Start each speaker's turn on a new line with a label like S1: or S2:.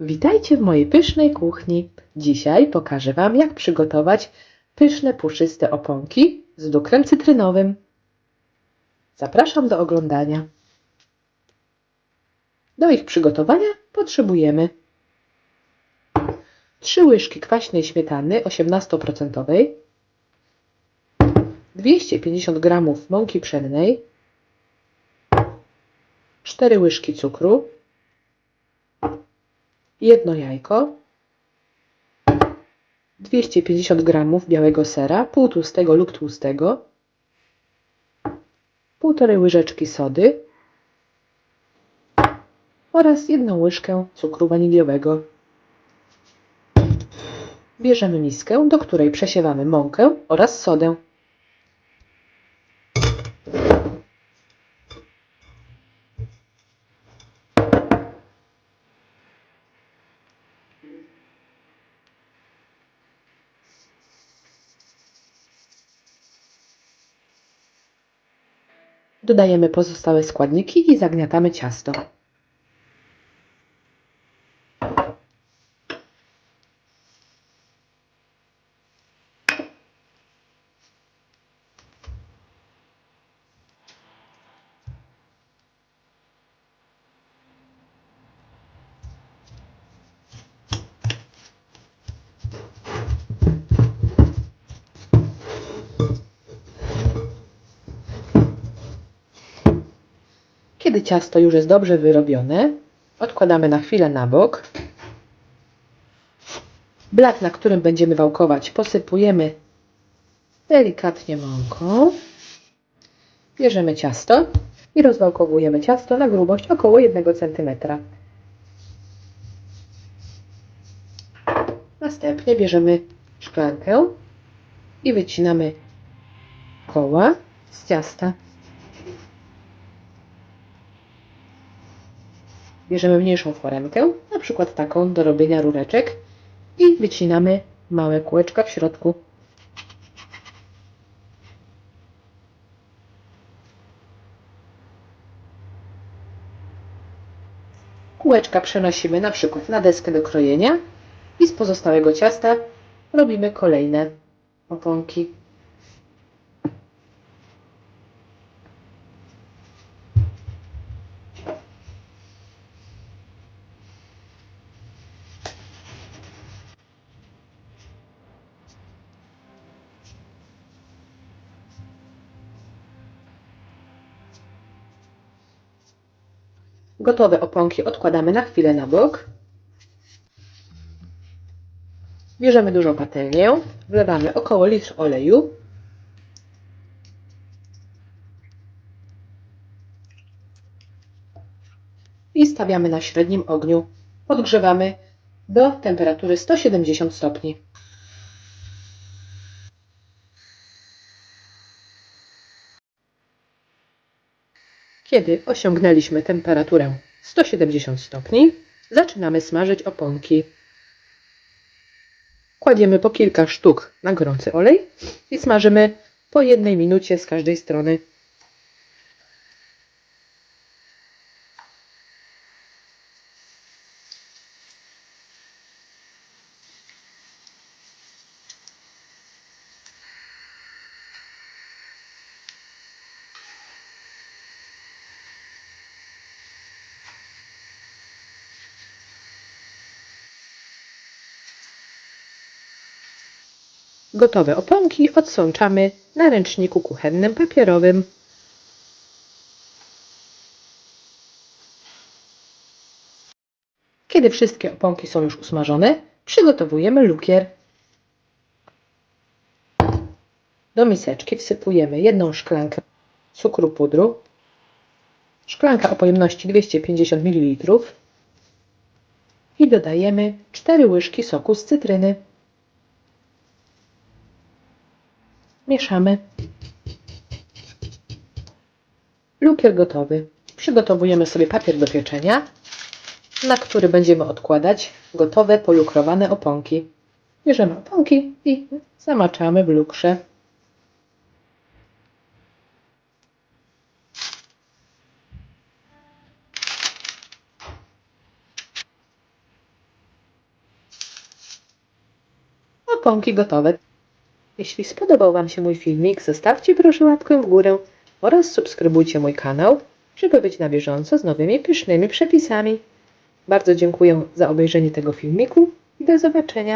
S1: Witajcie w mojej pysznej kuchni. Dzisiaj pokażę Wam, jak przygotować pyszne, puszyste oponki z lukrem cytrynowym. Zapraszam do oglądania. Do ich przygotowania potrzebujemy 3 łyżki kwaśnej śmietany 18%, 250 g mąki pszennej, 4 łyżki cukru, jedno jajko, 250 g białego sera, pół tłustego lub tłustego, półtorej łyżeczki sody oraz jedną łyżkę cukru waniliowego. Bierzemy miskę, do której przesiewamy mąkę oraz sodę. Dodajemy pozostałe składniki i zagniatamy ciasto. Kiedy ciasto już jest dobrze wyrobione, odkładamy na chwilę na bok. Blat, na którym będziemy wałkować, posypujemy delikatnie mąką. Bierzemy ciasto i rozwałkowujemy ciasto na grubość około 1 cm. Następnie bierzemy szklankę i wycinamy koła z ciasta. Bierzemy mniejszą foremkę, na przykład taką do robienia rureczek i wycinamy małe kółeczka w środku. Kółeczka przenosimy na przykład na deskę do krojenia i z pozostałego ciasta robimy kolejne oponki. Gotowe oponki odkładamy na chwilę na bok. Bierzemy dużą patelnię, wlewamy około litr oleju. I stawiamy na średnim ogniu. Podgrzewamy do temperatury 170 stopni. Kiedy osiągnęliśmy temperaturę 170 stopni, zaczynamy smażyć oponki. Kładziemy po kilka sztuk na gorący olej i smażymy po jednej minucie z każdej strony. Gotowe oponki odsączamy na ręczniku kuchennym papierowym. Kiedy wszystkie oponki są już usmażone, przygotowujemy lukier. Do miseczki wsypujemy jedną szklankę cukru pudru, szklanka o pojemności 250 ml i dodajemy 4 łyżki soku z cytryny. mieszamy. Lukier gotowy. Przygotowujemy sobie papier do pieczenia, na który będziemy odkładać gotowe polukrowane oponki. Bierzemy oponki i zamaczamy w lukrze. Oponki gotowe. Jeśli spodobał Wam się mój filmik, zostawcie proszę łapkę w górę oraz subskrybujcie mój kanał, żeby być na bieżąco z nowymi pysznymi przepisami. Bardzo dziękuję za obejrzenie tego filmiku i do zobaczenia.